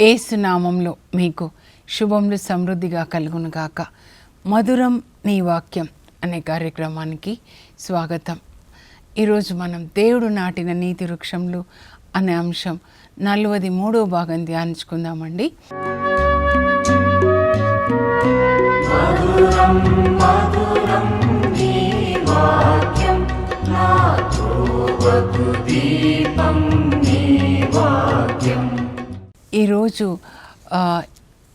ఏసునామంలో మీకు శుభములు సమృద్ధిగా కలుగునుగాక మధురం నీ వాక్యం అనే కార్యక్రమానికి స్వాగతం. ఈరోజు మనం దేవుడు నాటిన నీతి వృక్షంలు అనే అంశం నలభై మూడో భాగం ధ్యానించుకుందామండి. ఈరోజు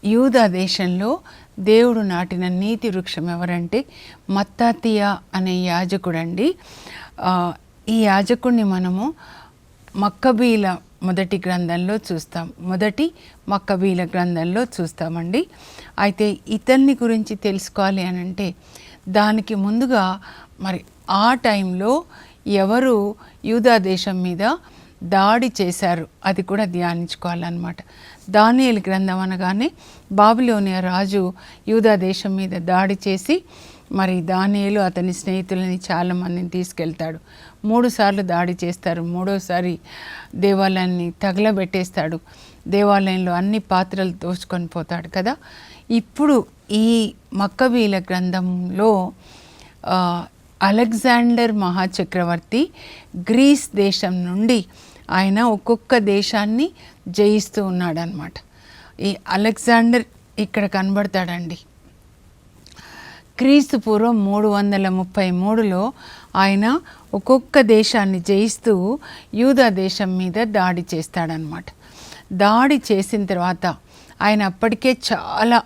యూదా దేశంలో దేవుడు నాటిన నీతి వృక్షం ఎవరంటే మత్తాతియా అనే యాజకుడండి. ఈ యాజకుడిని మనము మక్కబీల మొదటి గ్రంథంలో చూస్తాం. మొదటి మక్కబీల గ్రంథంలో చూస్తామండి. అయితే ఇతన్ని గురించి తెలుసుకోవాలి అని అంటే దానికి ముందుగా మరి ఆ టైంలో ఎవరు యూదా దేశం మీద దాడి చేశారు. అది కూడా ధ్యానించుకోవాలన్నమాట. దానియలు గ్రంథం అనగానే బాబులోని రాజు యూదా దేశం మీద దాడి చేసి మరి దానియలు అతని స్నేహితులని చాలామందిని తీసుకెళ్తాడు. మూడుసార్లు దాడి చేస్తారు. మూడోసారి దేవాలయాన్ని తగలబెట్టేస్తాడు. దేవాలయంలో అన్ని పాత్రలు దోచుకొని పోతాడు కదా. ఇప్పుడు ఈ మక్కబీల గ్రంథంలో అలెగ్జాండర్ మహాచక్రవర్తి గ్రీస్ దేశం నుండి ఆయన ఒక్కొక్క దేశాన్ని జయిస్తూ ఉన్నాడనమాట ఈ అలెగ్జాండర్ ఇక్కడ కనబడతాడండి. క్రీస్తు పూర్వం మూడు వందల ముప్పై మూడులో ఆయన ఒక్కొక్క దేశాన్ని జయిస్తూ యూదా దేశం మీద దాడి చేస్తాడనమాట దాడి చేసిన తర్వాత ఆయన అప్పటికే చాలా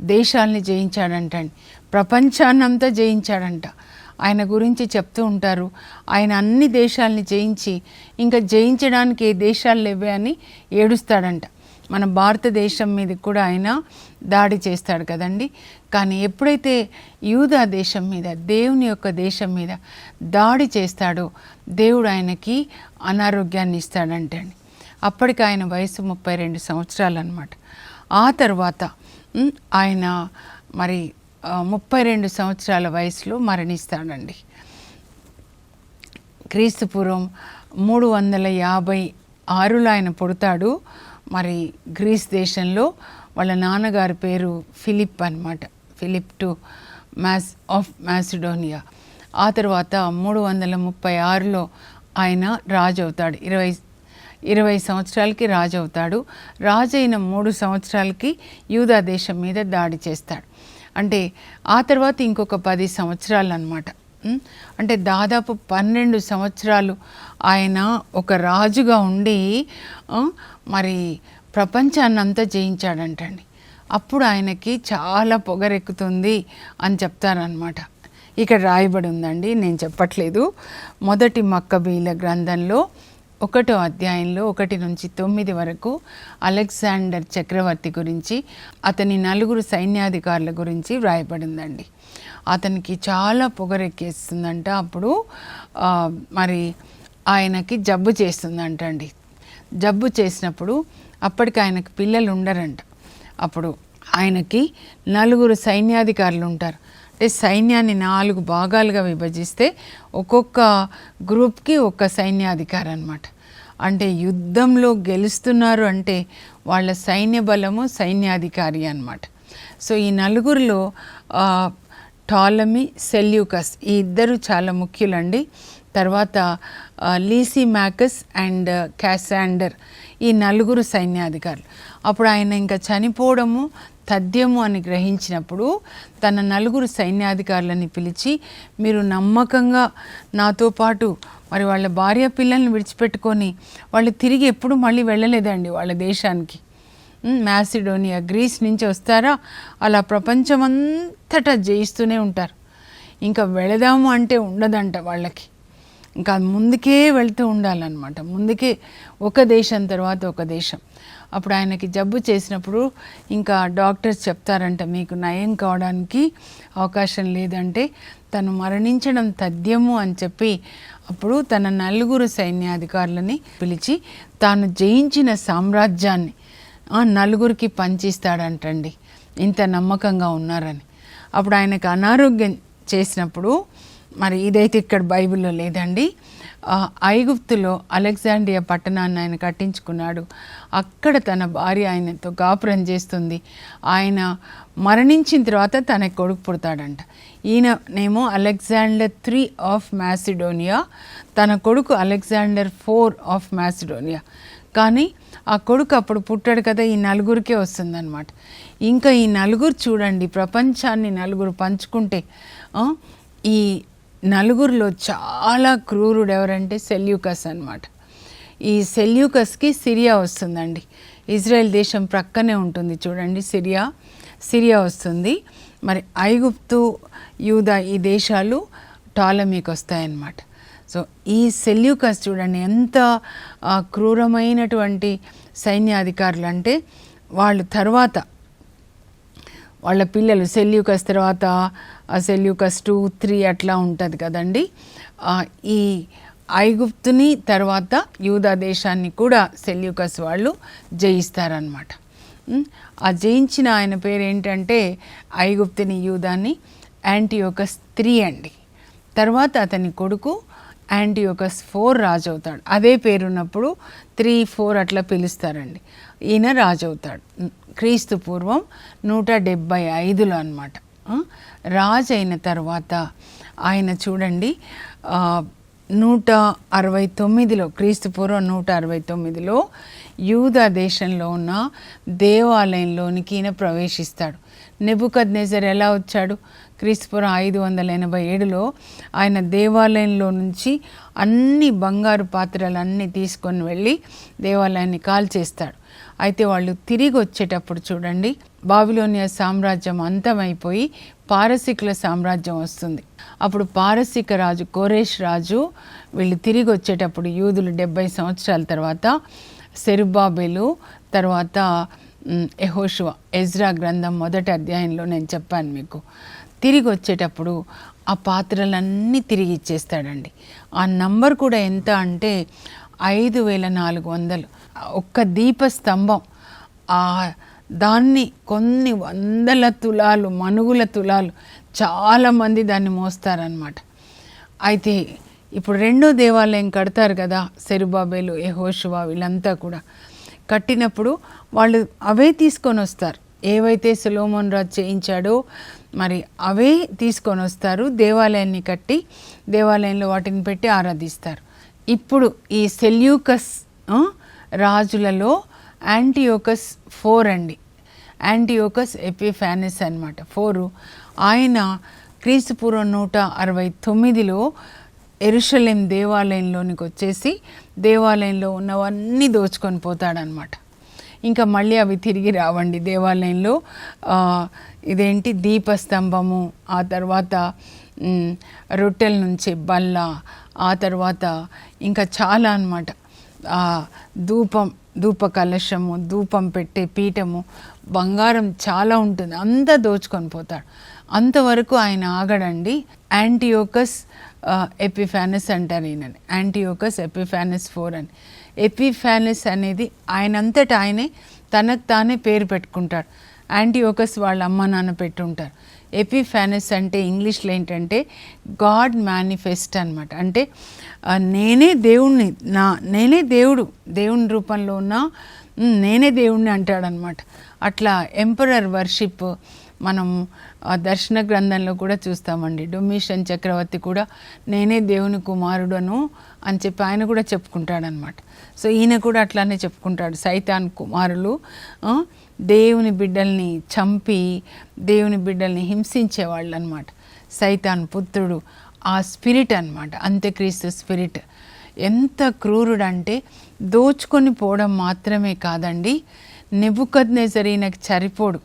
దేశాలని జయించాడంటండి. ప్రపంచాన్నంతా జయించాడంట. ఆయన గురించి చెప్తూ ఉంటారు. ఆయన అన్ని దేశాలని జయించి ఇంకా జయించడానికి ఏ దేశాలు లేవే అని ఏడుస్తాడంట. మన భారతదేశం మీద కూడా ఆయన దాడి చేస్తాడు కదండి. కానీ ఎప్పుడైతే యూదా దేశం మీద దేవుని యొక్క దేశం మీద దాడి చేస్తాడో దేవుడు ఆయనకి అనారోగ్యాన్ని ఇస్తాడంటండి అప్పటికి ఆయన వయసు ముప్పై రెండు సంవత్సరాలు అనమాట ఆ తర్వాత ఆయన మరి ముప్పై రెండు సంవత్సరాల వయసులో మరణిస్తాడండి. క్రీస్తుపూర్వం మూడు వందల యాభై ఆరులో ఆయన పుడతాడు. మరి గ్రీస్ దేశంలో వాళ్ళ నాన్నగారి పేరు ఫిలిప్ అనమాట ఫిలిప్ టు మ్యాస్ ఆఫ్ మ్యాసిడోనియా ఆ తర్వాత మూడు వందల ముప్పై ఆరులో ఆయన రాజు అవుతాడు ఇరవై ఇరవై సంవత్సరాలకి రాజు అవుతాడు రాజైన మూడు సంవత్సరాలకి యూదా దేశం మీద దాడి చేస్తాడు. అంటే ఆ తర్వాత ఇంకొక పది సంవత్సరాలు అనమాట అంటే దాదాపు పన్నెండు సంవత్సరాలు ఆయన ఒక రాజుగా ఉండి మరి మరి ప్రపంచాన్నంతా జయించాడంటండి. అప్పుడు ఆయనకి చాలా పొగరెక్కుతుంది అని చెప్తారనమాట ఇక్కడ రాయబడి ఉందండి నేను చెప్పట్లేదు. మొదటి మక్కబీల గ్రంథంలో ఒకటో అధ్యాయంలో ఒకటి నుంచి తొమ్మిది వరకు అలెగ్జాండర్ చక్రవర్తి గురించి అతని నలుగురు సైన్యాధికారుల గురించి వ్రాయబడిందండి. అతనికి చాలా పొగరెక్కేస్తుందంట. అప్పుడు మరి ఆయనకి జబ్బు చేస్తుందంట అండి జబ్బు చేసినప్పుడు అప్పటికి ఆయనకు పిల్లలు ఉండరంట. అప్పుడు ఆయనకి నలుగురు సైన్యాధికారులు ఉంటారు. అంటే సైన్యాన్ని నాలుగు భాగాలుగా విభజిస్తే ఒక్కొక్క గ్రూప్కి ఒక్క సైన్యాధికారి అనమాట అంటే యుద్ధంలో గెలుస్తున్నారు అంటే వాళ్ళ సైన్య బలము సైన్యాధికారి అనమాట సో ఈ నలుగురిలో టాలమీ సెల్యూకస్ ఈ ఇద్దరు చాలా ముఖ్యులండి. తర్వాత లీసీ మ్యాకస్ అండ్ క్యాసాండర్ ఈ నలుగురు సైన్యాధికారులు. అప్పుడు ఆయన ఇంకా చనిపోవడము తథ్యము అని గ్రహించినప్పుడు తన నలుగురు సైన్యాధికారులని పిలిచి మీరు నమ్మకంగా నాతో పాటు మరి వాళ్ళ భార్య పిల్లల్ని విడిచిపెట్టుకొని వాళ్ళు తిరిగి ఎప్పుడు మళ్ళీ వెళ్ళలేదండి వాళ్ళ దేశానికి. మ్యాసిడోనియా గ్రీస్ నుంచి వస్తారా? అలా ప్రపంచమంతటా జయిస్తూనే ఉంటారు. ఇంకా వెళదాము అంటే ఉండదంట వాళ్ళకి. ఇంకా ముందుకే వెళ్తూ ఉండాలన్నమాట. ముందుకే ఒక దేశం తర్వాత ఒక దేశం. అప్పుడు ఆయనకి జబ్బు చేసినప్పుడు ఇంకా డాక్టర్స్ చెప్తారంట మీకు నయం కావడానికి అవకాశం లేదంటే తను మరణించడం తథ్యము అని చెప్పి అప్పుడు తన నలుగురు సైన్యాధికారులని పిలిచి తాను జయించిన సామ్రాజ్యాన్ని ఆ నలుగురికి పంచిస్తాడంటండి ఇంత నమ్మకంగా ఉన్నారని. అప్పుడు ఆయనకు అనారోగ్యం చేసినప్పుడు మరి ఇదైతే ఇక్కడ బైబిల్లో లేదండి ఐగుప్తులో అలెగ్జాండియా పట్టణాన్ని ఆయన కట్టించుకున్నాడు. అక్కడ తన భార్య ఆయనతో గాపురం చేస్తుంది. ఆయన మరణించిన తర్వాత తన కొడుకు పుడతాడంట. ఈయననేమో అలెగ్జాండర్ త్రీ ఆఫ్ మ్యాసిడోనియా తన కొడుకు అలెగ్జాండర్ ఫోర్ ఆఫ్ మ్యాసిడోనియా కానీ ఆ కొడుకు అప్పుడు పుట్టాడు కదా ఈ నలుగురికే వస్తుందన్నమాట. ఇంకా ఈ నలుగురు చూడండి ప్రపంచాన్ని నలుగురు పంచుకుంటే ఈ నలుగురిలో చాలా క్రూరుడు ఎవరంటే సెల్యూకస్ అన్నమాట. ఈ సెల్యూకస్కి సిరియా వస్తుందండి. ఇజ్రాయెల్ దేశం ప్రక్కనే ఉంటుంది చూడండి సిరియా సిరియా వస్తుంది. మరి ఐగుప్తు యూదా ఈ దేశాలు టాలమీకి వస్తాయన్నమాట సో ఈ సెల్యూకస్ చూడండి ఎంత క్రూరమైనటువంటి సైన్యాధికారులు అంటే వాళ్ళు తర్వాత వాళ్ళ పిల్లలు సెల్యూకస్ తర్వాత సెల్యూకస్ టూ త్రీ అట్లా ఉంటుంది కదండి. ఈ ఐగుప్తుని తర్వాత యూదా దేశాన్ని కూడా సెల్యూకస్ వాళ్ళు జయిస్తారనమాట ఆ జయించిన ఆయన పేరు ఏంటంటే ఐగుప్తుని యూదాన్ని యాంటీయోకస్ త్రీ అండి. తర్వాత అతని కొడుకు యాంటీయోకస్ ఫోర్ రాజు అవుతాడు అదే పేరున్నప్పుడు త్రీ ఫోర్ అట్లా పిలుస్తారండి. ఈయన రాజు అవుతాడు క్రీస్తు పూర్వం నూట డెబ్భై ఐదులో అనమాట రాజు అయిన తర్వాత ఆయన చూడండి నూట అరవై తొమ్మిదిలో క్రీస్తుపూర్వం నూట అరవై తొమ్మిదిలో యూదా దేశంలో ఉన్న దేవాలయంలోనికి ఈయన ప్రవేశిస్తాడు. నెబుకద్ నెజర్ ఎలా వచ్చాడు? క్రీస్తుపురం ఐదు వందల ఎనభై ఏడులో ఆయన దేవాలయంలో నుంచి అన్ని బంగారు పాత్రలన్నీ తీసుకొని వెళ్ళి దేవాలయాన్ని కాల్చేస్తాడు. అయితే వాళ్ళు తిరిగి వచ్చేటప్పుడు చూడండి బాబిలోనియా సామ్రాజ్యం అంతమైపోయి పారసికుల సామ్రాజ్యం వస్తుంది. అప్పుడు పారసిక రాజు కోరేష్ రాజు వీళ్ళు తిరిగి వచ్చేటప్పుడు యూదులు డెబ్బై సంవత్సరాల తర్వాత సెరుబాబేలు తర్వాత ఎహోషువ ఎజ్రా గ్రంథం మొదటి అధ్యాయంలో నేను చెప్పాను మీకు. తిరిగి వచ్చేటప్పుడు ఆ పాత్రలన్నీ తిరిగి ఇచ్చేస్తాడండి. ఆ నంబర్ కూడా ఎంత అంటే ఐదు వేల నాలుగు వందలు. ఒక్క దీప స్తంభం ఆ దాన్ని కొన్ని వందల తులాలు మనుగుల తులాలు చాలామంది దాన్ని మోస్తారనమాట అయితే ఇప్పుడు రెండో దేవాలయం కడతారు కదా సెరుబాబేలు యెహోషువ వీళ్ళంతా కూడా. కట్టినప్పుడు వాళ్ళు అవే తీసుకొని వస్తారు. ఏవైతే సులోమోన్ రాజు చేయించాడో మరి అవే తీసుకొని వస్తారు దేవాలయాన్ని కట్టి దేవాలయంలో వాటిని పెట్టి ఆరాధిస్తారు. ఇప్పుడు ఈ సెల్యూకస్ రాజులలో యాంటీయోకస్ ఫోర్ అండి. యాంటీయోకస్ ఎపిఫానిస్ అనమాట ఫోరు. ఆయన క్రీస్తుపూర్వం నూట అరవై తొమ్మిదిలో ఎరుషలేం దేవాలయంలోనికి వచ్చేసి దేవాలయంలో ఉన్నవన్నీ దోచుకొని పోతాడనమాట ఇంకా మళ్ళీ అవి తిరిగి రావండి. దేవాలయంలో ఇదేంటి? దీపస్తంభము ఆ తర్వాత రొట్టెల నుంచి బల్ల ఆ తర్వాత ఇంకా చాలా అనమాట ధూపం ధూప కలశము ధూపం పెట్టే పీఠము బంగారం చాలా ఉంటుంది. అంతా దోచుకొని పోతాడు. అంతవరకు ఆయన ఆగడండి. యాంటీయోకస్ ఎపిఫానస్ అంటారు ఈయనని. యాంటీయోకస్ ఎపిఫానస్ ఫోర్ అని. ఎపిఫానస్ అనేది ఆయనంతటా ఆయనే తనకు తానే పేరు పెట్టుకుంటాడు. యాంటీఓకస్ వాళ్ళ అమ్మ నాన్న పెట్టుంటారు. ఎపిఫానస్ అంటే ఇంగ్లీష్లో ఏంటంటే గాడ్ మేనిఫెస్ట్ అనమాట అంటే నేనే దేవుణ్ణి నా నేనే దేవుడు దేవుని రూపంలో ఉన్న నేనే దేవుణ్ణి అంటాడనమాట అట్లా ఎంపరర్ వర్షిప్ మనం దర్శన గ్రంథంలో కూడా చూస్తామండి. డొమిషన్ చక్రవర్తి కూడా నేనే దేవుని కుమారుడను అని చెప్పి ఆయన కూడా చెప్పుకుంటాడనమాట సో ఈయన కూడా అట్లానే చెప్పుకుంటాడు. సైతాన్ కుమారులు దేవుని బిడ్డల్ని చంపి దేవుని బిడ్డల్ని హింసించేవాళ్ళు అనమాట సైతాన్ పుత్రుడు ఆ స్పిరిట్ అనమాట అంత్యక్రీస్తు స్పిరిట్. ఎంత క్రూరుడు అంటే దోచుకొని పోవడం మాత్రమే కాదండి. నెబుకద్ నెజరీనకు చరిపోడు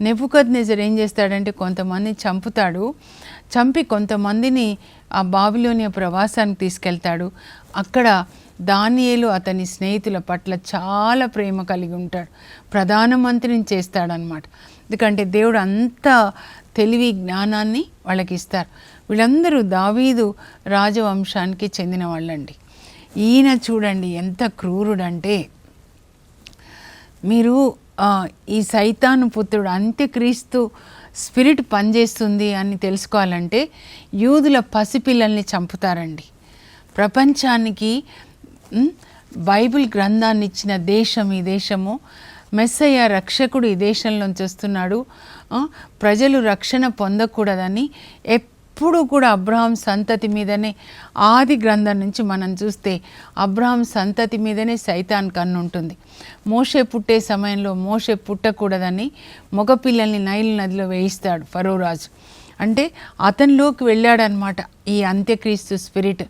నెబుకద్ నెజర్ ఏం చేస్తాడంటే కొంతమంది చంపుతాడు. చంపి కొంతమందిని ఆ బావిలోని ప్రవాసానికి తీసుకెళ్తాడు. అక్కడ దానియేలు అతని స్నేహితుల పట్ల చాలా ప్రేమ కలిగి ఉంటాడు. ప్రధానమంత్రిని చేస్తాడనమాట ఎందుకంటే దేవుడు అంత తెలివి జ్ఞానాన్ని వాళ్ళకి ఇస్తారు. వీళ్ళందరూ దావీదు రాజవంశానికి చెందిన వాళ్ళండి. ఈయన చూడండి ఎంత క్రూరుడంటే మీరు ఈ సైతాను పుత్రుడు అంత్యక్రీస్తు స్పిరిట్ పనిచేస్తుంది అని తెలుసుకోవాలంటే యూదుల పసిపిల్లల్ని చంపుతారండి. ప్రపంచానికి బైబిల్ గ్రంథాన్ని ఇచ్చిన దేశం ఈ దేశము. మెస్సయ్య రక్షకుడు ఈ దేశంలోంచి వస్తున్నాడు. ప్రజలు రక్షణ పొందకూడదని ఎప్పుడూ కూడా అబ్రహాం సంతతి మీదనే ఆది గ్రంథం నుంచి మనం చూస్తే అబ్రహాం సంతతి మీదనే సైతాన్ కన్ను ఉంటుంది మోషే పుట్టే సమయంలో మోషే పుట్టకూడదని మగపిల్లల్ని నైల్ నదిలో వేయిస్తాడు ఫరోరాజు అంటే అతనిలోకి వెళ్ళాడనమాట ఈ అంత్యక్రీస్తు స్పిరిట్.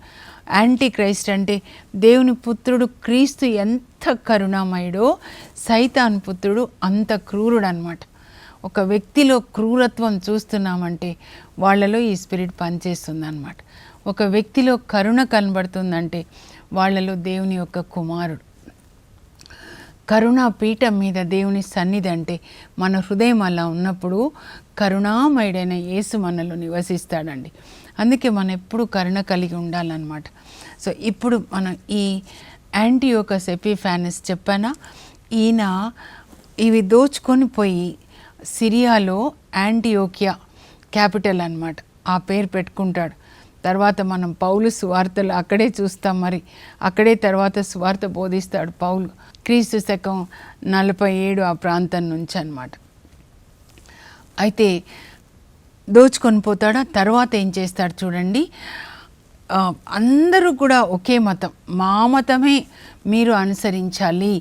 యాంటీ క్రైస్ట్ అంటే దేవుని పుత్రుడు క్రీస్తు ఎంత కరుణామయుడో సైతాన్ పుత్రుడు అంత క్రూరుడు అనమాట ఒక వ్యక్తిలో క్రూరత్వం చూస్తున్నామంటే వాళ్ళలో ఈ స్పిరిట్ పనిచేస్తుందన్నమాట. ఒక వ్యక్తిలో కరుణ కనబడుతుందంటే వాళ్ళలో దేవుని యొక్క కుమారుడు. కరుణా పీఠం మీద దేవుని సన్నిధి అంటే మన హృదయం అలా ఉన్నప్పుడు కరుణామయుడైన యేసు మనలో నివసిస్తాడండి. అందుకే మనం ఎప్పుడు కరుణ కలిగి ఉండాలన్నమాట. సో ఇప్పుడు మనం ఈ యాంటీ యాంటీయోకస్ ఎపిఫానిస్ చెప్పానా? ఈయన ఇవి దోచుకొని పోయి సిరియాలో యాంటీయోకియా క్యాపిటల్ అన్నమాట. ఆ పేరు పెట్టుకుంటాడు. తర్వాత మనం పౌలు సువార్తలు అక్కడే చూస్తాం మరి. అక్కడే తర్వాత సువార్త బోధిస్తాడు పౌలు. క్రీస్తు శకం నలభై ఏడు ఆ ప్రాంతం నుంచి అన్నమాట. అయితే దోచుకొని పోతాడా? తర్వాత ఏం చేస్తాడు చూడండి. అందరూ కూడా ఒకే మతం. మా మతమే మీరు అనుసరించాలి.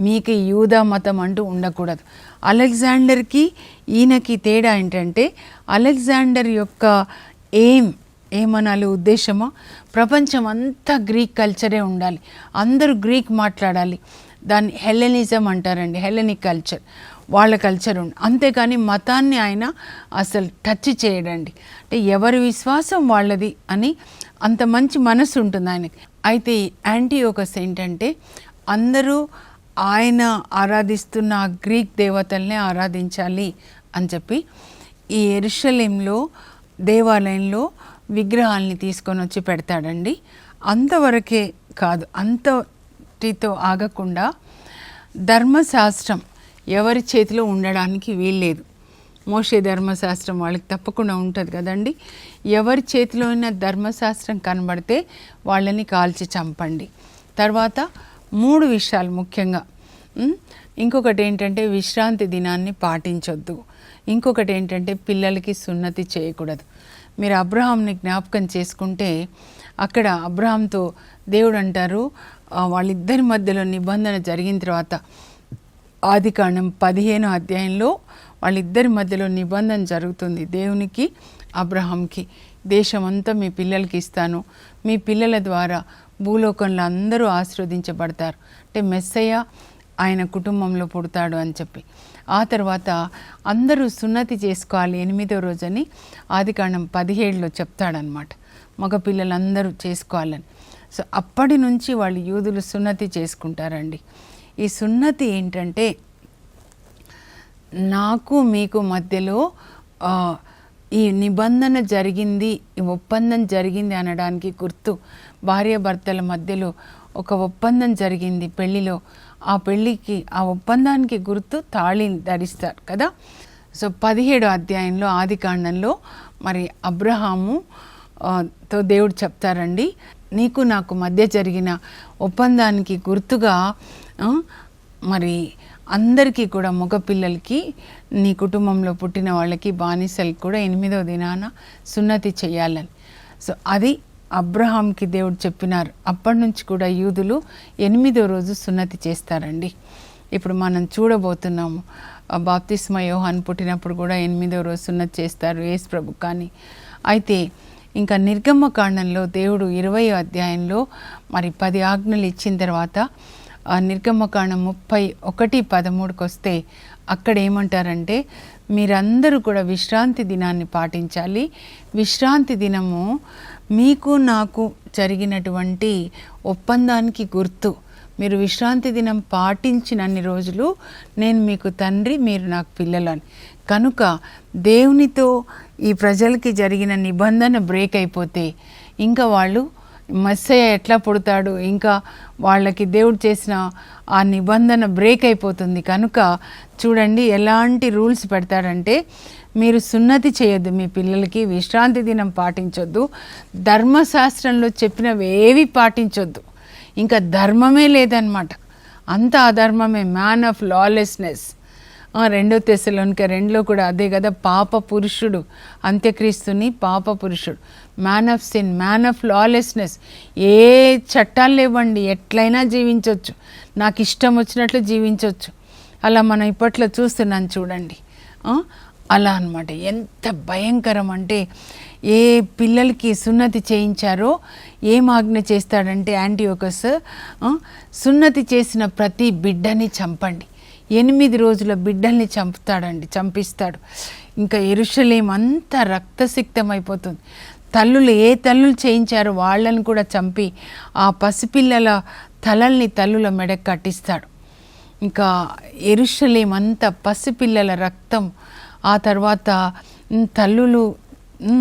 మీకు యూదా మతం అంటూ ఉండకూడదు. అలెగ్జాండర్కి ఈయనకి తేడా ఏంటంటే అలెగ్జాండర్ యొక్క ఏం ఏమనాలి ఉద్దేశమో? ప్రపంచం అంతా గ్రీక్ కల్చరే ఉండాలి. అందరూ గ్రీక్ మాట్లాడాలి. దాన్ని హెలెనిజం అంటారండి హెలెనిక్ కల్చర్. వాళ్ళ కల్చర్ ఉంది అంతేకాని మతాన్ని ఆయన అసలు టచ్ చేయడండి. అంటే ఎవరి విశ్వాసం వాళ్ళది అని అంత మంచి మనసు ఉంటుంది ఆయనకి. అయితే యాంటీయోకస్ ఏంటంటే అందరూ ఆయన ఆరాధిస్తున్న ఆ గ్రీక్ దేవతల్ని ఆరాధించాలి అని చెప్పి ఈ ఎరుషలేంలో దేవాలయంలో విగ్రహాల్ని తీసుకొని వచ్చి పెడతాడండి. అంతవరకే కాదు అంతటితో ఆగకుండా ధర్మశాస్త్రం ఎవరి చేతిలో ఉండడానికి వీల్లేదు. మోషే ధర్మశాస్త్రం వాళ్ళకి తప్పకుండా ఉంటుంది కదండి. ఎవరి చేతిలో ఉన్న ధర్మశాస్త్రం కనబడితే వాళ్ళని కాల్చి చంపండి. తర్వాత మూడు విషయాలు ముఖ్యంగా. ఇంకొకటి ఏంటంటే విశ్రాంతి దినాన్ని పాటించొద్దు. ఇంకొకటి ఏంటంటే పిల్లలకి సున్నతి చేయకూడదు. మీరు అబ్రహాంని జ్ఞాపకం చేసుకుంటే అక్కడ అబ్రహాంతో దేవుడు అంటారు వాళ్ళిద్దరి మధ్యలో నిబంధన జరిగిన తర్వాత ఆది కాండం పదిహేను అధ్యాయంలో వాళ్ళిద్దరి మధ్యలో నిబంధన జరుగుతుంది దేవునికి అబ్రహాంకి. దేశమంతా మీ పిల్లలకి ఇస్తాను. మీ పిల్లల ద్వారా భూలోకంలో అందరూ ఆశీర్వదించబడతారు. అంటే మెస్సయ్య ఆయన కుటుంబంలో పుడతాడు అని చెప్పి. ఆ తర్వాత అందరూ సున్నతి చేసుకోవాలి ఎనిమిదో రోజని ఆదికాండం పదిహేడులో చెప్తాడనమాట మగపిల్లలందరూ చేసుకోవాలని. సో అప్పటి నుంచి వాళ్ళు యూదులు సున్నతి చేసుకుంటారండి. ఈ సున్నతి ఏంటంటే నాకు మీకు మధ్యలో ఈ నిబంధన జరిగింది ఈ ఒప్పందం జరిగింది అనడానికి గుర్తు భార్యాభర్తల మధ్యలో ఒక ఒప్పందం జరిగింది పెళ్ళిలో. ఆ పెళ్ళికి ఆ ఒప్పందానికి గుర్తు తాళిని ధరిస్తారు కదా. సో పదిహేడు అధ్యాయంలో ఆది కాండంలో మరి అబ్రహాము తో దేవుడు చెప్తారండి నీకు నాకు మధ్య జరిగిన ఒప్పందానికి గుర్తుగా మరి అందరికీ కూడా మగపిల్లలకి నీ కుటుంబంలో పుట్టిన వాళ్ళకి బానిసలు కూడా ఎనిమిదవ దినాన సున్నతి చేయాలని. సో అది అబ్రహాంకి దేవుడు చెప్పినారు. అప్పటి నుంచి కూడా యూదులు ఎనిమిదో రోజు సున్నతి చేస్తారండి. ఇప్పుడు మనం చూడబోతున్నాము బాప్తిస్మ యోహాన్ పుట్టినప్పుడు కూడా ఎనిమిదో రోజు సున్నతి చేస్తారు యేసు ప్రభు కానీ. అయితే ఇంకా నిర్గమ కాండంలో దేవుడు ఇరవై అధ్యాయంలో మరి పది ఆజ్ఞలు ఇచ్చిన తర్వాత నిర్గమకాండం ముప్పై ఒకటి పదమూడుకి వస్తే అక్కడ ఏమంటారంటే మీరందరూ కూడా విశ్రాంతి దినాన్ని పాటించాలి. విశ్రాంతి దినము మీకు నాకు జరిగినటువంటి ఒప్పందానికి గుర్తు. మీరు విశ్రాంతి దినం పాటించినన్ని రోజులు నేను మీకు తండ్రి మీరు నాకు పిల్లలు అని కనుక దేవునితో ఈ ప్రజలకి జరిగిన నిబంధన బ్రేక్ అయిపోతే ఇంకా వాళ్ళు మస్సయ్య ఎట్లా పుడతాడు? ఇంకా వాళ్ళకి దేవుడు చేసిన ఆ నిబంధన బ్రేక్ అయిపోతుంది. కనుక చూడండి ఎలాంటి రూల్స్ పెడతాడంటే మీరు సున్నతి చేయొద్దు మీ పిల్లలకి విశ్రాంతి దినం పాటించొద్దు. ధర్మశాస్త్రంలో చెప్పినవి ఏవి పాటించొద్దు. ఇంకా ధర్మమే లేదనమాట అంత అధర్మమే మ్యాన్ ఆఫ్ లాలెస్నెస్ రెండో తెశలోనిక రెండులో కూడా అదే కదా పాప పురుషుడు అంత్యక్రీస్తుని పాప పురుషుడు man of sin man of lawlessness ఏ చట్టాలు లేవండి ఎట్లయినా జీవించవచ్చు నాకు ఇష్టం వచ్చినట్లు జీవించవచ్చు అలా మనం ఇప్పట్లో చూస్తున్నాను చూడండి. అలా అన్నమాట. ఎంత భయంకరం అంటే ఏ పిల్లలకి సున్నతి చేయించారో ఏం ఆజ్ఞ చేస్తాడంటే యాంటీయోకస్ ఒకస్ సున్నతి చేసిన ప్రతి బిడ్డని చంపండి. ఎనిమిది రోజుల బిడ్డల్ని చంపుతాడండి చంపిస్తాడు. ఇంకా ఎరుషలేం అంతా రక్తసిక్తమైపోతుంది. తల్లులు ఏ తల్లులు చేయించారో వాళ్ళని కూడా చంపి ఆ పసిపిల్లల తలల్ని తల్లుల మెడకు కట్టిస్తాడు. ఇంకా ఎరుషలేం అంతా పసిపిల్లల రక్తం ఆ తర్వాత తల్లులు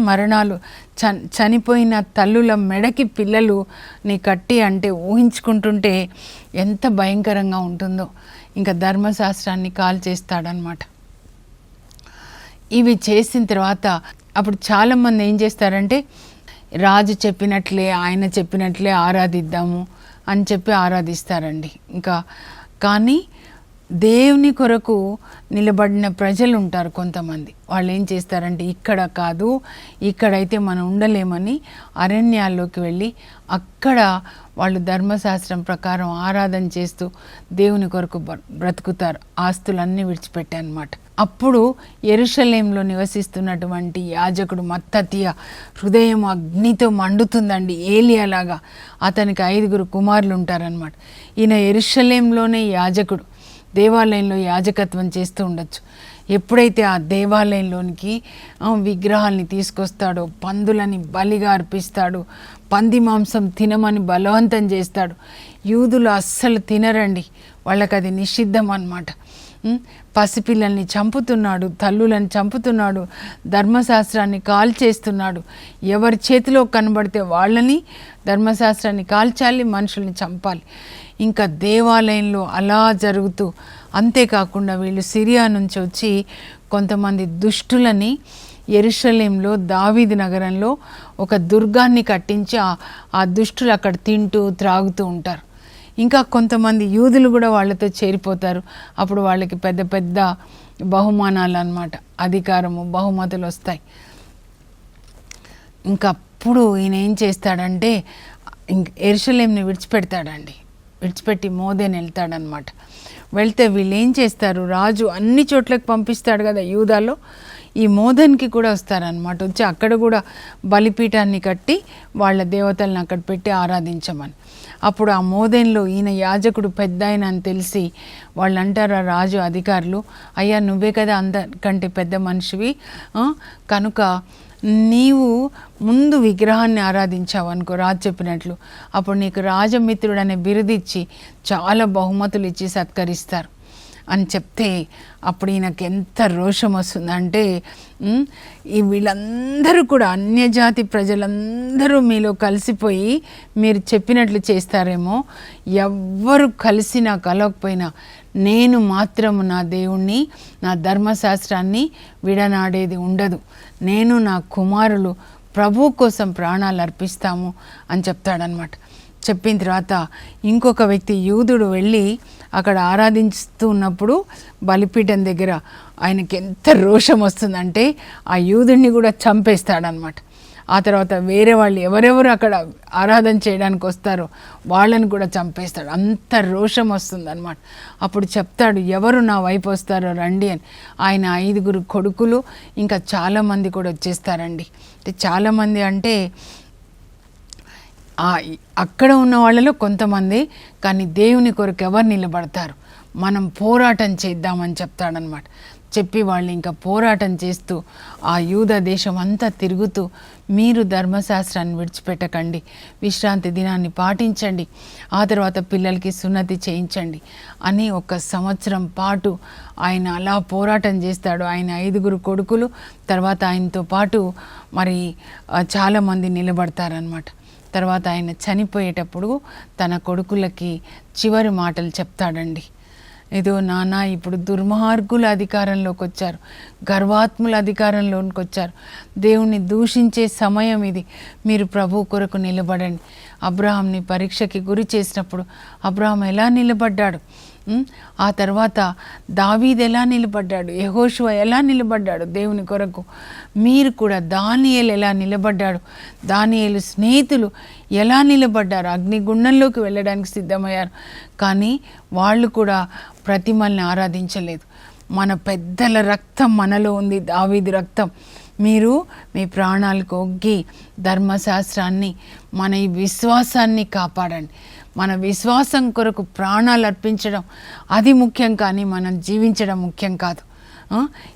మరణాలు. చ చనిపోయిన తల్లుల మెడకి పిల్లలు నీ కట్టి అంటే ఊహించుకుంటుంటే ఎంత భయంకరంగా ఉంటుందో. ఇంకా ధర్మశాస్త్రాన్ని కాల్ చేస్తాడనమాట ఇవి చేసిన తర్వాత అప్పుడు చాలామంది ఏం చేస్తారంటే రాజు చెప్పినట్లే ఆయన చెప్పినట్లే ఆరాధిద్దాము అని చెప్పి ఆరాధిస్తారండి. ఇంకా కానీ దేవుని కొరకు నిలబడిన ప్రజలు ఉంటారు కొంతమంది. వాళ్ళు ఏం చేస్తారంటే ఇక్కడ కాదు ఇక్కడైతే మనం ఉండలేమని అరణ్యాల్లోకి వెళ్ళి అక్కడ వాళ్ళు ధర్మశాస్త్రం ప్రకారం ఆరాధన చేస్తూ దేవుని కొరకు బ్ర- బ్రతుకుతారు. ఆస్తులన్నీ విడిచిపెట్టానమాట అప్పుడు ఎరుషలేంలో నివసిస్తున్నటువంటి యాజకుడు మత్తతీయ హృదయం అగ్నితో మండుతుందండి. ఏలియాలాగా అతనికి ఐదుగురు కుమారులు ఉంటారనమాట ఈయన ఎరుషలేంలోనే యాజకుడు. దేవాలయంలో యాజకత్వం చేస్తూ ఉండొచ్చు. ఎప్పుడైతే ఆ దేవాలయంలోనికి విగ్రహాల్ని తీసుకొస్తాడో పందులని బలిగా అర్పిస్తాడు పంది మాంసం తినమని బలవంతం చేస్తాడు యూదులు అస్సలు తినరండి. వాళ్ళకి అది నిషిద్ధం అన్నమాట. పసిపిల్లల్ని చంపుతున్నాడు తల్లులను చంపుతున్నాడు ధర్మశాస్త్రాన్ని కాల్చేస్తున్నాడు. ఎవరి చేతిలో కనబడితే వాళ్ళని ధర్మశాస్త్రాన్ని కాల్చాలి మనుషుల్ని చంపాలి. ఇంకా దేవాలయంలో అలా జరుగుతూ అంతేకాకుండా వీళ్ళు సిరియా నుంచి వచ్చి కొంతమంది దుష్టులని ఎరుషలేంలో దావీది నగరంలో ఒక దుర్గాన్ని కట్టించి ఆ- దుష్టులు అక్కడ తింటూ త్రాగుతూ ఉంటారు. ఇంకా కొంతమంది యూదులు కూడా వాళ్ళతో చేరిపోతారు. అప్పుడు వాళ్ళకి పెద్ద పెద్ద బహుమానాలు అన్నమాట. అధికారము బహుమతులు వస్తాయి. ఇంకప్పుడు ఈయన ఏం చేస్తాడంటే ఇంక ఎరుషలేంని విడిచిపెడతాడండి. విడిచిపెట్టి మోదేని వెళ్తాడనమాట. వెళ్తే వీళ్ళు ఏం చేస్తారు? రాజు అన్ని చోట్లకు పంపిస్తాడు కదా యూదాలో. ఈ మోదన్కి కూడా వస్తారనమాట. వచ్చి అక్కడ కూడా బలిపీఠాన్ని కట్టి వాళ్ళ దేవతలను అక్కడ పెట్టి ఆరాధించమని. అప్పుడు ఆ మోదెన్లో ఈయన యాజకుడు పెద్ద ఆయన అని తెలిసి వాళ్ళు అంటారు ఆ రాజు అధికారులు అయ్యా నువ్వే కదా అందరికంటే పెద్ద మనిషివి. కనుక నీవు ముందు విగ్రహాన్ని ఆరాధించావు అనుకో రాజు చెప్పినట్లు. అప్పుడు నీకు రాజమిత్రుడు అనే బిరుదిచ్చి చాలా బహుమతులు ఇచ్చి సత్కరిస్తారు. అని చెప్తే అప్పుడు ఈయనకు ఎంత రోషం వస్తుందంటే ఈ వీళ్ళందరూ కూడా అన్యజాతి ప్రజలందరూ మీలో కలిసిపోయి మీరు చెప్పినట్లు చేస్తారేమో. ఎవ్వరు కలిసినా కలవకపోయినా నేను మాత్రము నా దేవుణ్ణి నా ధర్మశాస్త్రాన్ని విడనాడేది ఉండదు. నేను నా కుమారులు ప్రభు కోసం ప్రాణాలు అర్పిస్తాము అని చెప్తాడనమాట చెప్పిన తర్వాత ఇంకొక వ్యక్తి యూదుడు వెళ్ళి అక్కడ ఆరాధిస్తున్నప్పుడు బలిపీఠం దగ్గర ఆయనకి ఎంత రోషం వస్తుందంటే ఆ యూదుడిని కూడా చంపేస్తాడనమాట ఆ తర్వాత వేరే వాళ్ళు ఎవరెవరు అక్కడ ఆరాధన చేయడానికి వస్తారో వాళ్ళని కూడా చంపేస్తాడు. అంత రోషం వస్తుంది అనమాట అప్పుడు చెప్తాడు ఎవరు నా వైపు వస్తారో రండి అని. ఆయన ఐదుగురు కొడుకులు ఇంకా చాలామంది కూడా వచ్చేస్తారండి. అంటే చాలామంది అంటే అక్కడ ఉన్న వాళ్ళలో కొంతమంది కానీ దేవుని కొరకు ఎవరు నిలబడతారు? మనం పోరాటం చేద్దామని చెప్తాడనమాట చెప్పి వాళ్ళు ఇంకా పోరాటం చేస్తూ ఆ యూద దేశం అంతా తిరుగుతూ మీరు ధర్మశాస్త్రాన్ని విడిచిపెట్టకండి. విశ్రాంతి దినాన్ని పాటించండి. ఆ తర్వాత పిల్లలకి సున్నతి చేయించండి అని ఒక సంవత్సరం పాటు ఆయన అలా పోరాటం చేస్తాడు. ఆయన ఐదుగురు కొడుకులు తర్వాత ఆయనతో పాటు మరి చాలామంది నిలబడతారనమాట తర్వాత ఆయన చనిపోయేటప్పుడు తన కొడుకులకి చివరి మాటలు చెప్తాడండి. ఏదో నానా ఇప్పుడు దుర్మార్గుల అధికారంలోకి వచ్చారు. గర్వాత్ముల అధికారంలోకి వచ్చారు. దేవుణ్ణి దూషించే సమయం ఇది. మీరు ప్రభు కొరకు నిలబడండి. అబ్రహాంని పరీక్షకి గురి చేసినప్పుడు అబ్రహాం ఎలా నిలబడ్డాడు? ఆ తర్వాత దావీద్ ఎలా నిలబడ్డాడు? యహోషువ ఎలా నిలబడ్డాడు దేవుని కొరకు? మీరు కూడా దానియలు ఎలా నిలబడ్డాడు? దానియలు స్నేహితులు ఎలా నిలబడ్డారు? అగ్నిగుండంలోకి వెళ్ళడానికి సిద్ధమయ్యారు. కానీ వాళ్ళు కూడా ప్రతిమల్ని ఆరాధించలేదు. మన పెద్దల రక్తం మనలో ఉంది దావీదు రక్తం. మీరు మీ ప్రాణాలకు ఒగ్గి ధర్మశాస్త్రాన్ని మన ఈ విశ్వాసాన్ని కాపాడండి. మన విశ్వాసం కొరకు ప్రాణాలు అర్పించడం అది ముఖ్యం కానీ మనం జీవించడం ముఖ్యం కాదు.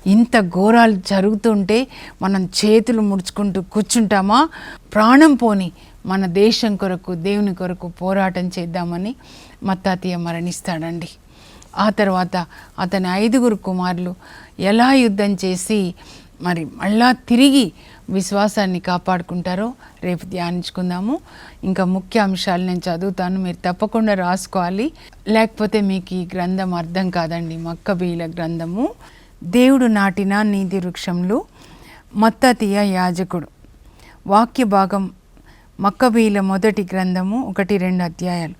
ఇంత ఘోరాలు జరుగుతుంటే మనం చేతులు ముడుచుకుంటూ కూర్చుంటామా? ప్రాణం పోని మన దేశం కొరకు దేవుని కొరకు పోరాటం చేద్దామని మత్తాతీయ మరణిస్తాడండి. ఆ తర్వాత అతని ఐదుగురు కుమారులు ఎలా యుద్ధం చేసి మరి మళ్ళా తిరిగి విశ్వాసాన్ని కాపాడుకుంటారో రేపు ధ్యానించుకుందాము. ఇంకా ముఖ్య అంశాలు నేను చదువుతాను. మీరు తప్పకుండా రాసుకోవాలి. లేకపోతే మీకు ఈ గ్రంథం అర్థం కాదండి. మక్కబీల గ్రంథము. దేవుడు నాటిన నీతి వృక్షంలో మత్తతీయ యాజకుడు. వాక్య భాగం మక్కబీల మొదటి గ్రంథము ఒకటి రెండు అధ్యాయాలు.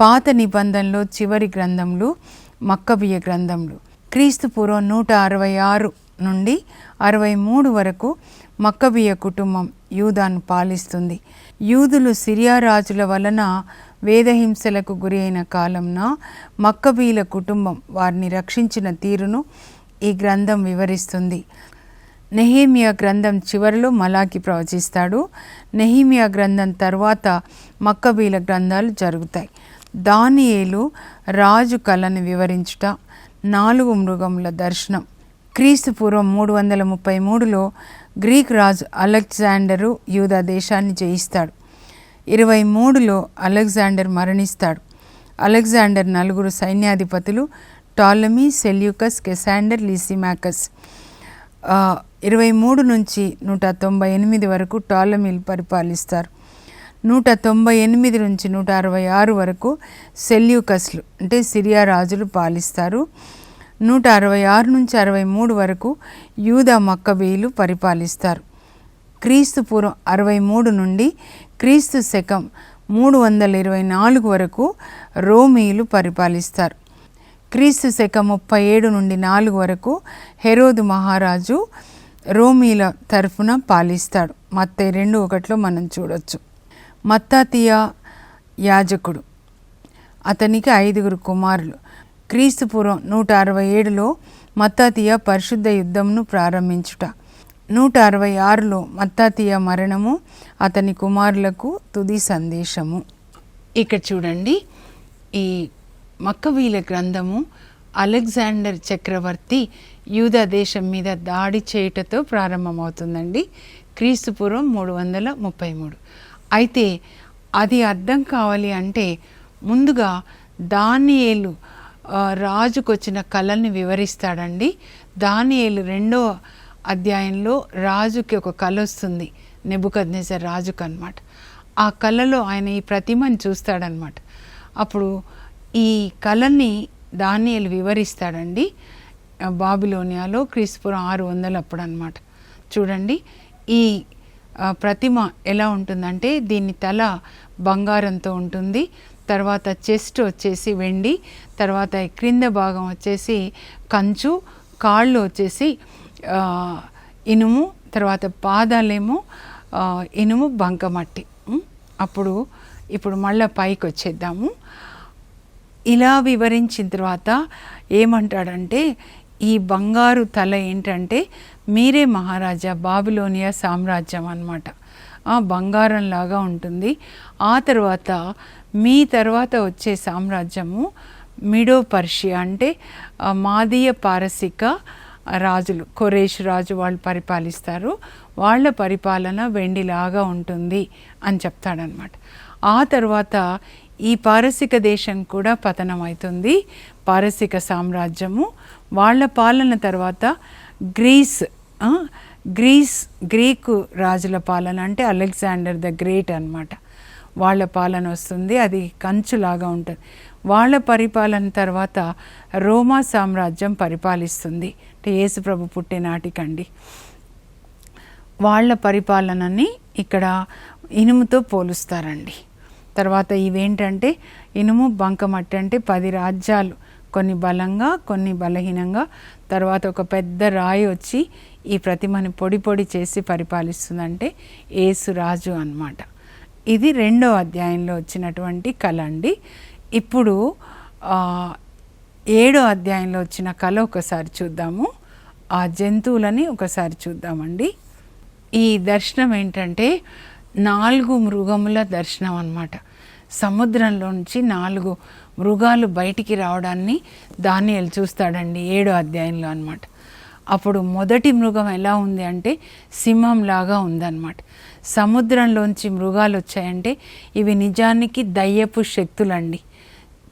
పాత నిబంధనలో చివరి గ్రంథంలో మక్కబీయ గ్రంథంలో క్రీస్తు పూర్వం నూట అరవై ఆరు నుండి అరవై మూడు వరకు మక్కబీయ కుటుంబం యూదాను పాలిస్తుంది. యూదులు సిరియా రాజుల వలన వేదహింసలకు గురి అయిన కాలంన మక్కబీల కుటుంబం వారిని రక్షించిన తీరును ఈ గ్రంథం వివరిస్తుంది. నెహీమియా గ్రంథం చివరిలో మలాకి ప్రవచిస్తాడు. నెహీమియా గ్రంథం తర్వాత మక్కబీల గ్రంథాలు జరుగుతాయి. దానియేలు రాజు కళను వివరించుట నాలుగు మృగముల దర్శనం. క్రీస్తు పూర్వం మూడు వందల ముప్పై మూడులో గ్రీక్ రాజు అలెగ్జాండరు యూదా దేశాన్ని జయిస్తాడు. ఇరవై మూడులో అలెగ్జాండర్ మరణిస్తాడు. అలెగ్జాండర్ నలుగురు సైన్యాధిపతులు టాలమీ సెల్యూకస్ కెసాండర్ లిసిమాకస్. ఇరవై మూడు నుంచి నూట తొంభై ఎనిమిది వరకు టాలమీలు పరిపాలిస్తారు. నూట తొంభై ఎనిమిది నుంచి నూట అరవై ఆరు వరకు సెల్యూకస్లు అంటే సిరియా రాజులు పాలిస్తారు. నూట అరవై ఆరు నుంచి అరవై మూడు వరకు యూదా మక్కబీయులు పరిపాలిస్తారు. క్రీస్తు పూర్వం అరవై మూడు నుండి క్రీస్తు శకం మూడు వందల ఇరవై నాలుగు వరకు రోమీయులు పరిపాలిస్తారు. క్రీస్తు శకం ముప్పై ఏడు నుండి నాలుగు వరకు హెరోదు మహారాజు రోమీల తరఫున పాలిస్తాడు. మత్తే రెండు ఒకటిలో మనం చూడొచ్చు. మత్తాతియా యాజకుడు. అతనికి ఐదుగురు కుమారులు. క్రీస్తుపూర్వం నూట అరవై ఏడులో మత్తాతీయ పరిశుద్ధ యుద్ధంను ప్రారంభించుట. నూట అరవై ఆరులో మత్తాతీయ మరణము అతని కుమారులకు తుది సందేశము. ఇక్కడ చూడండి ఈ మక్కవీల గ్రంథము అలెగ్జాండర్ చక్రవర్తి యూదా దేశం మీద దాడి చేయుటతో ప్రారంభమవుతుందండి. క్రీస్తుపూర్వం మూడు వందల ముప్పై మూడు అయితే అది అర్థం కావాలి అంటే ముందుగా దానియేలు రాజుకు వచ్చిన కళల్ని వివరిస్తాడండి. దానియేలు రెండో అధ్యాయంలో రాజుకి ఒక కళ వస్తుంది నెబుకద్నేసర్ రాజుకు అనమాట ఆ కళలో ఆయన ఈ ప్రతిమని చూస్తాడనమాట. అప్పుడు ఈ కళని దానియలు వివరిస్తాడండి. బాబిలోనియాలో క్రీస్పురం ఆరు వందలు అప్పుడు అనమాట చూడండి ఈ ప్రతిమ ఎలా ఉంటుందంటే దీని తల బంగారంతో ఉంటుంది. తర్వాత చెస్ట్ వచ్చేసి వెండి తర్వాత క్రింద భాగం వచ్చేసి కంచు కాళ్ళు వచ్చేసి ఇనుము తర్వాత పాదాలేమో ఇనుము బంకమట్టి. అప్పుడు ఇప్పుడు మళ్ళీ పైకి వచ్చేద్దాము. ఇలా వివరించిన తర్వాత ఏమంటాడంటే ఈ బంగారు తల ఏంటంటే మీరే మహారాజా బాబిలోనియా సామ్రాజ్యం అన్నమాట. ఆ ఉంటుంది. ఆ తర్వాత మీ తర్వాత వచ్చే సామ్రాజ్యము మిడో పర్షియా అంటే మాదీయ పారసిక రాజులు కొరేష్ రాజు వాళ్ళు పరిపాలిస్తారు. వాళ్ళ పరిపాలన వెండిలాగా ఉంటుంది అని చెప్తాడనమాట ఆ తర్వాత ఈ పారసిక దేశం కూడా పతనం అవుతుంది పారసిక సామ్రాజ్యము వాళ్ళ పాలన తర్వాత గ్రీస్ గ్రీస్ గ్రీకు రాజుల పాలన అంటే అలెగ్జాండర్ ద గ్రేట్ అనమాట వాళ్ళ పాలన వస్తుంది అది కంచులాగా ఉంటుంది. వాళ్ళ పరిపాలన తర్వాత రోమా సామ్రాజ్యం పరిపాలిస్తుంది. అంటే యేసుప్రభు పుట్టినాటికండి వాళ్ళ పరిపాలనని ఇక్కడ ఇనుముతో పోలుస్తారండి. తర్వాత ఇవేంటంటే ఇనుము బంకమట్టి అంటే పది రాజ్యాలు. కొన్ని బలంగా కొన్ని బలహీనంగా. తర్వాత ఒక పెద్ద రాయి వచ్చి ఈ ప్రతిమని పొడి పొడి చేసి పరిపాలిస్తుందంటే ఏసు రాజు అన్నమాట. ఇది రెండో అధ్యాయంలో వచ్చినటువంటి కళ అండి. ఇప్పుడు ఏడో అధ్యాయంలో వచ్చిన కళ ఒకసారి చూద్దాము. ఆ జంతువులని ఒకసారి చూద్దామండి. ఈ దర్శనం ఏంటంటే నాలుగు మృగముల దర్శనం అన్నమాట. సముద్రంలోంచి నాలుగు మృగాలు బయటికి రావడాన్ని దానియలు చూస్తాడండి ఏడో అధ్యాయంలో అన్నమాట. అప్పుడు మొదటి మృగం ఎలా ఉంది అంటే సింహం లాగా ఉందన్నమాట. సముద్రంలోంచి మృగాలు వచ్చాయంటే ఇవి నిజానికి దయ్యపు శక్తులండి.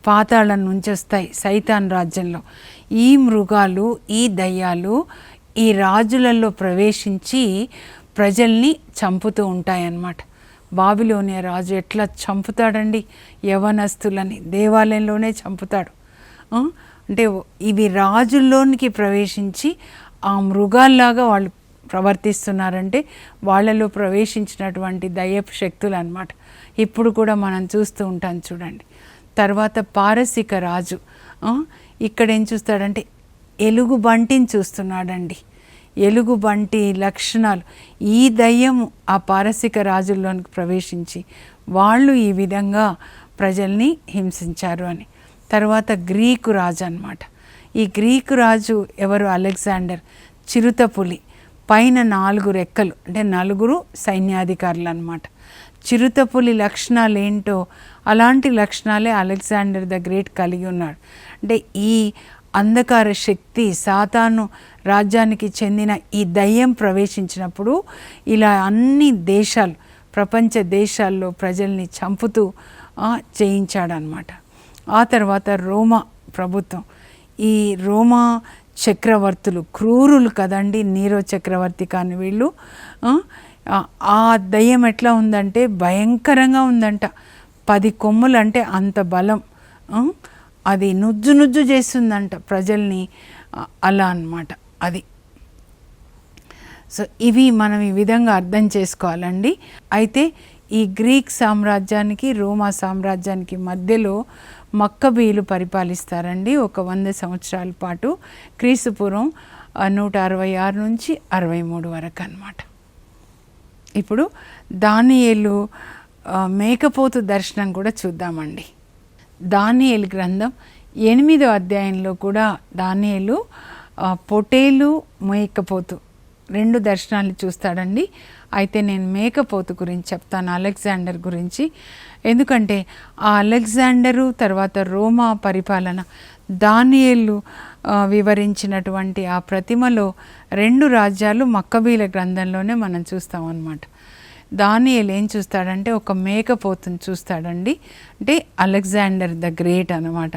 పాతాళం నుంచి వస్తాయి సైతాన్ రాజ్యంలో. ఈ మృగాలు ఈ దయ్యాలు ఈ రాజులలో ప్రవేశించి ప్రజల్ని చంపుతూ ఉంటాయన్నమాట. బాబిలోనే రాజు ఎట్లా చంపుతాడండి? యవనస్తులని దేవాలయంలోనే చంపుతాడు. అంటే ఇవి రాజుల్లోనికి ప్రవేశించి ఆ మృగాల్లాగా వాళ్ళు ప్రవర్తిస్తున్నారంటే వాళ్ళలో ప్రవేశించినటువంటి దయ్యపు శక్తులు అనమాట ఇప్పుడు కూడా మనం చూస్తూ ఉంటాం చూడండి. తర్వాత పారసిక రాజు. ఇక్కడ ఏం చూస్తాడంటే ఎలుగు బంటిని చూస్తున్నాడండి. ఎలుగు బంటి లక్షణాలు. ఈ దయ్యం ఆ పారసిక రాజుల్లోనికి ప్రవేశించి వాళ్ళు ఈ విధంగా ప్రజల్ని హింసించారు అని. తర్వాత గ్రీకు రాజు అన్నమాట ఈ గ్రీకు రాజు ఎవరు? అలెగ్జాండర్ చిరుతపులి. పైన నాలుగు రెక్కలు అంటే నలుగురు సైన్యాధికారులు అనమాట చిరుతపులి లక్షణాలు ఏంటో అలాంటి లక్షణాలే అలెగ్జాండర్ ద గ్రేట్ కలిగి ఉన్నాడు. అంటే ఈ అంధకార శక్తి సాతాను రాజ్యానికి చెందిన ఈ దయ్యం ప్రవేశించినప్పుడు ఇలా అన్ని దేశాలు ప్రపంచ దేశాల్లో ప్రజల్ని చంపుతూ చేయించాడనమాట ఆ తర్వాత రోమా ప్రభుత్వం. ఈ రోమా చక్రవర్తులు క్రూరులు కదండి నీరో చక్రవర్తి కానీ వీళ్ళు. ఆ, దయ్యం ఎట్లా ఉందంటే భయంకరంగా ఉందంట. పది కొమ్ములు అంటే అంత బలం. అది నుజ్జు నుజ్జు చేస్తుందంట ప్రజల్ని. అలా అన్నమాట అది. సో ఇవి మనం ఈ విధంగా అర్థం చేసుకోవాలండి. అయితే ఈ గ్రీక్ సామ్రాజ్యానికి రోమా సామ్రాజ్యానికి మధ్యలో మక్కబీలు పరిపాలిస్తారండి. ఒక వంద సంవత్సరాల పాటు క్రీస్తుపూర్వం నూట అరవై ఆరు నుంచి అరవై మూడు వరకు అన్నమాట. ఇప్పుడు దానియేలు మేకపోతు దర్శనం కూడా చూద్దామండి. దానియేలు గ్రంథం ఎనిమిదో అధ్యాయంలో కూడా దానియేలు పొటేలు మేకపోతు రెండు దర్శనాలు చూస్తాడండి. అయితే నేను మేకపోతు గురించి చెప్తాను అలెగ్జాండర్ గురించి. ఎందుకంటే ఆ అలెగ్జాండరు తర్వాత రోమా పరిపాలన దానియేళ్ళు వివరించినటువంటి ఆ ప్రతిమలో రెండు రాజ్యాలు మక్కబీల గ్రంథంలోనే మనం చూస్తాం అన్నమాట దానియేలు ఏం చూస్తాడంటే ఒక మేకపోతుని చూస్తాడండి. అంటే అలెగ్జాండర్ ద గ్రేట్ అనమాట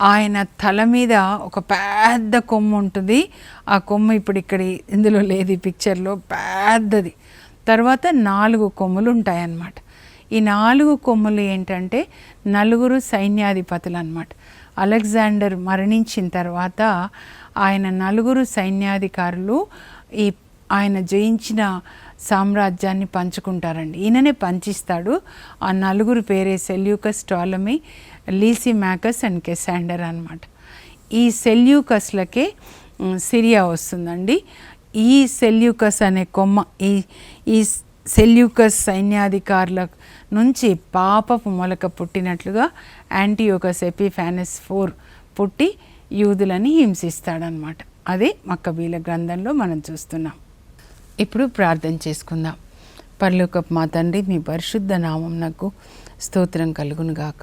ఆయన తల మీద ఒక పెద్ద కొమ్ము ఉంటుంది. ఆ కొమ్ము ఇప్పుడు ఇక్కడ ఇందులో లేదు ఈ పిక్చర్లో. పెద్దది. తర్వాత నాలుగు కొమ్ములు ఉంటాయన్నమాట. ఈ నాలుగు కొమ్ములు ఏంటంటే నలుగురు సైన్యాధిపతులు అన్నమాట అలెగ్జాండర్ మరణించిన తర్వాత ఆయన నలుగురు సైన్యాధికారులు ఈ ఆయన జయించిన సామ్రాజ్యాన్ని పంచుకుంటారండి. ఈయననే పంచిస్తాడు. ఆ నలుగురు పేరే Seleucus Ptolemy Lysimachus and Cassander అనమాట ఈ సెల్యూకస్లకే సిరియా వస్తుందండి. ఈ సెల్యూకస్ అనే కొమ్మ ఈ ఈ సెల్యూకస్ సైన్యాధికారుల నుంచి పాపపు మొలక పుట్టినట్లుగా యాంటీయోకస్ ఎపిఫానస్ ఫోర్ పుట్టి యూదులని హింసిస్తాడనమాట అదే మక్కబీల గ్రంథంలో మనం చూస్తున్నాం. ఇప్పుడు ప్రార్థన చేసుకుందాం. పర్లోకప్ మా తండ్రి మీ పరిశుద్ధ నామం నాకు స్తోత్రం కలుగును గాక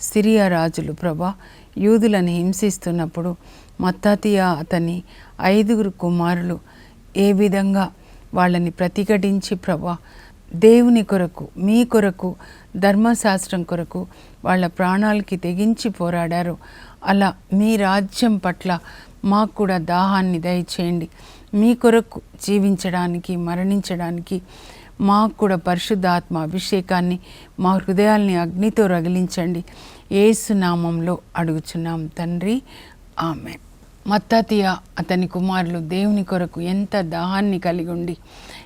సిరియా రాజులు ప్రభా యూదులను హింసిస్తున్నప్పుడు మత్తాతియా అతని ఐదుగురు కుమారులు ఏ విధంగా వాళ్ళని ప్రతిఘటించి ప్రభా దేవుని కొరకు మీ కొరకు ధర్మశాస్త్రం కొరకు వాళ్ళ ప్రాణాలకి తెగించి పోరాడారు. అలా మీ రాజ్యం పట్ల మాకు కూడా దాహాన్ని దయచేయండి. మీ కొరకు జీవించడానికి మరణించడానికి మాకు కూడా పరిశుద్ధాత్మ అభిషేకాన్ని మా హృదయాల్ని అగ్నితో రగిలించండి. ఏసు నామంలో అడుగుచున్నాం తండ్రి. ఆమె మత్తాతియ అతని కుమారులు దేవుని కొరకు ఎంత దాహాన్ని కలిగి ఉండి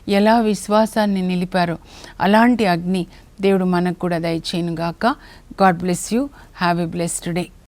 ఎలా విశ్వాసాన్ని నిలిపారో అలాంటి అగ్ని దేవుడు మనకు కూడా దయచేయను గాక God bless you. Have a blessed day.